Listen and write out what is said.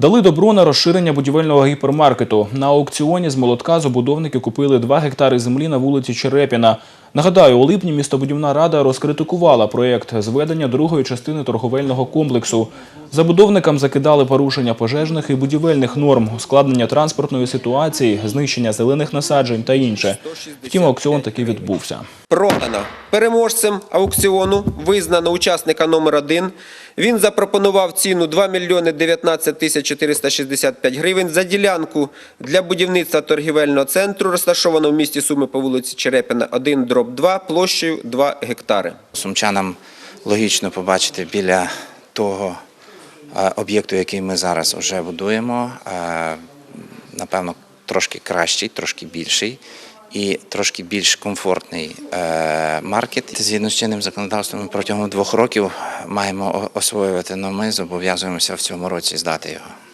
Дали добро на розширення будівельного гіпермаркету. На аукціоні з молотка забудовники купили 2 гектари землі на вулиці Черепіна. Нагадаю, у липні містобудівна рада розкритикувала проєкт зведення другої частини торговельного комплексу. Забудовникам закидали порушення пожежних і будівельних норм, ускладнення транспортної ситуації, знищення зелених насаджень та інше. Втім, аукціон таки відбувся. Продано. Переможцем аукціону визнано учасника номер один. Він запропонував ціну 2 мільйони 19 тисяч 465 гривень за ділянку для будівництва торгівельного центру, розташованого в місті Суми по вулиці Черепіна 1, дроб 2, площею 2 гектари. Сумчанам логічно побачити біля того об'єкту, який ми зараз вже будуємо, е, напевно, трошки кращий, трошки більший і трошки більш комфортний е, маркет. Згідно з чинним законодавством, протягом двох років маємо освоювати, але ми зобов'язуємося в цьому році здати його.